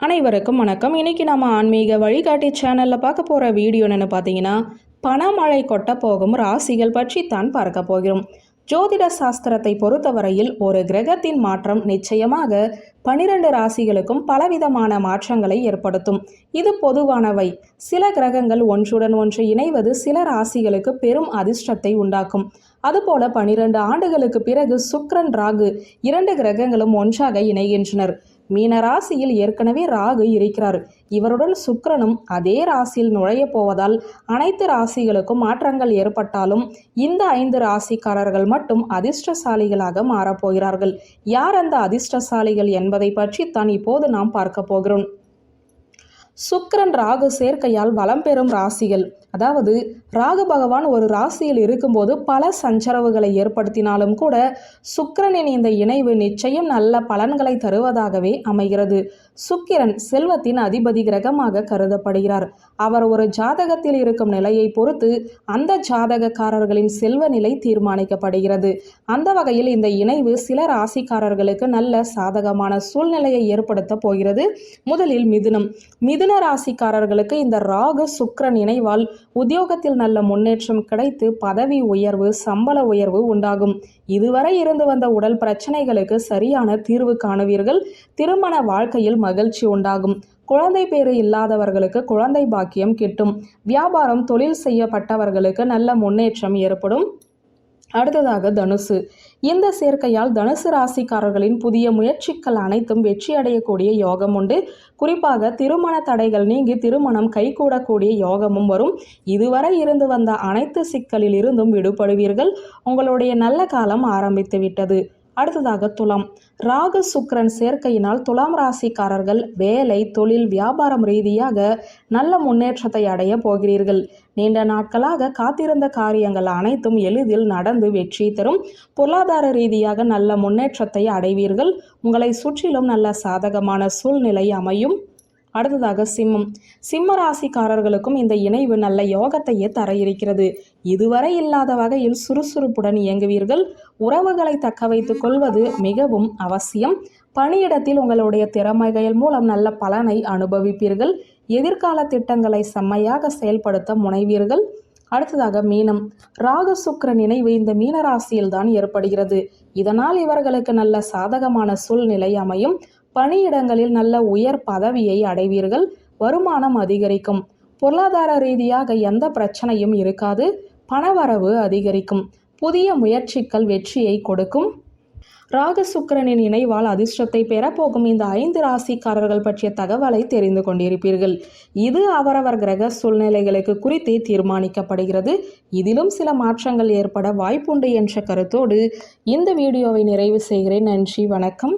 அனைவருக்கும் வணக்கம். இன்னைக்கு நம்ம ஆன்மீக வழிகாட்டி சேனலில் பார்க்க போகிற வீடியோ என்னென்னு பார்த்தீங்கன்னா பணமழை கொட்ட போகும் ராசிகள் பற்றி தான் பார்க்க போகிறோம். ஜோதிட சாஸ்திரத்தை பொறுத்தவரையில் ஒரு கிரகத்தின் மாற்றம் நிச்சயமாக பனிரெண்டு ராசிகளுக்கும் பலவிதமான மாற்றங்களை ஏற்படுத்தும். இது பொதுவானவை. சில கிரகங்கள் ஒன்றுடன் ஒன்று இணைவது சில ராசிகளுக்கு பெரும் அதிர்ஷ்டத்தை உண்டாக்கும். அதுபோல பனிரெண்டு ஆண்டுகளுக்கு பிறகு சுக்கிரன் ராகு இரண்டு கிரகங்களும் ஒன்றாக இணைகின்றனர். மீன ராசியில் ஏற்கனவே ராகு இருக்கிறார். இவருடன் சுக்கிரனும் அதே ராசியில் நுழைய போவதால் அனைத்து ராசிகளுக்கும் மாற்றங்கள் ஏற்பட்டாலும் இந்த ஐந்து ராசிக்காரர்கள் மட்டும் அதிர்ஷ்டசாலிகளாக மாறப்போகிறார்கள் யார் அந்த அதிர்ஷ்டசாலிகள் என்பதை பற்றி தான் இப்போது நாம் பார்க்க போகிறோம். சுக்கரன் ராகு சேர்க்கையால் வளம் பெறும் ராசிகள். அதாவது ராகு பகவான் ஒரு ராசியில் இருக்கும்போது பல சஞ்சரவுகளை ஏற்படுத்தினாலும் கூட சுக்கிரனின் இந்த இணைவு நிச்சயம் நல்ல பலன்களை தருவதாகவே அமைகிறது. சுக்கிரன் செல்வத்தின் அதிபதி கிரகமாக கருதப்படுகிறார். அவர் ஒரு ஜாதகத்தில் இருக்கும் நிலையை பொறுத்து அந்த ஜாதகக்காரர்களின் செல்வ நிலை தீர்மானிக்கப்படுகிறது. அந்த வகையில் இந்த இணைவு சில ராசிக்காரர்களுக்கு நல்ல சாதகமான சூழ்நிலையை ஏற்படுத்த போகிறது. முதலில் மிதுனம். மிதுன ராசிக்காரர்களுக்கு இந்த ராகு சுக்கிரன் இணைவால் உத்தியோகத்தில் நல்ல முன்னேற்றம் கிடைத்து பதவி உயர்வு சம்பள உயர்வு உண்டாகும். இதுவரை இருந்து வந்த உடல் பிரச்சனைகளுக்கு சரியான தீர்வு காணுவீர்கள். திருமண வாழ்க்கையில் மகிழ்ச்சி உண்டாகும். குழந்தை பேறு இல்லாதவர்களுக்கு குழந்தை பாக்கியம் கிட்டும். வியாபாரம் தொழில் செய்யப்பட்டவர்களுக்கு நல்ல முன்னேற்றம் ஏற்படும். அடுத்ததாக தனுசு. இந்த சேர்க்கையால் தனுசு ராசிக்காரர்களின் புதிய முயற்சிகள் அனைத்தும் வெற்றி அடையக்கூடிய யோகம் உண்டு. குறிப்பாக திருமண தடைகள் நீங்கி திருமணம் கைகூடக்கூடிய யோகமும் வரும். இதுவரை இருந்து வந்த அனைத்து சிக்கலில் இருந்தும் விடுபடுவீர்கள். உங்களுடைய நல்ல காலம் ஆரம்பித்து விட்டது அடுத்ததாக துலாம். ராகு சுக்கிரன் சேர்க்கையினால் துலாம் ராசிக்காரர்கள் வேலை தொழில் வியாபாரம் ரீதியாக நல்ல முன்னேற்றத்தை அடைய போகிறீர்கள். நீண்ட நாட்களாக காத்திருந்த காரியங்கள் அனைத்தும் எளிதில் நடந்து வெற்றி தரும். பொருளாதார ரீதியாக நல்ல முன்னேற்றத்தை அடைவீர்கள். உங்களை சுற்றிலும் நல்ல சாதகமான சூழ்நிலை அமையும். அடுத்ததாக சிம்மம். சிம்ம ராசிக்காரர்களுக்கும் இந்த இணைவு நல்ல யோகத்தையே தர இருக்கிறது இதுவரை இல்லாத வகையில் சுறுசுறுப்புடன் இயங்குவீர்கள். உறவுகளை தக்க வைத்துக் கொள்வது மிகவும் அவசியம். பணியிடத்தில் உங்களுடைய திறமைகள் மூலம் நல்ல பலனை அனுபவிப்பீர்கள். எதிர்கால திட்டங்களை செம்மையாக செயல்படுத்த முனைவீர்கள். அடுத்ததாக மீனம். ராகு சுக்கிரன் இணைவு இந்த மீன ராசியில்தான் ஏற்படுகிறது. இதனால் இவர்களுக்கு நல்ல சாதகமான சூழ்நிலை அமையும். பணியிடங்களில் நல்ல உயர் பதவியை அடைவீர்கள். வருமானம் அதிகரிக்கும். பொருளாதார ரீதியாக எந்த பிரச்சனையும் இருக்காது. பணவரவு அதிகரிக்கும். புதிய முயற்சிகள் வெற்றியை கொடுக்கும். ராகசுக்கிரனின் இணைவால் அதிர்ஷ்டத்தை பெறப்போகும் இந்த ஐந்து ராசிக்காரர்கள் பற்றிய தகவலை தெரிந்து கொண்டிருப்பீர்கள். இது அவரவர் கிரக சூழ்நிலைகளுக்கு குறித்தே தீர்மானிக்கப்படுகிறது. இதிலும் சில மாற்றங்கள் ஏற்பட வாய்ப்புண்டு என்ற கருத்தோடு இந்த வீடியோவை நிறைவு செய்கிறேன். நன்றி வணக்கம்.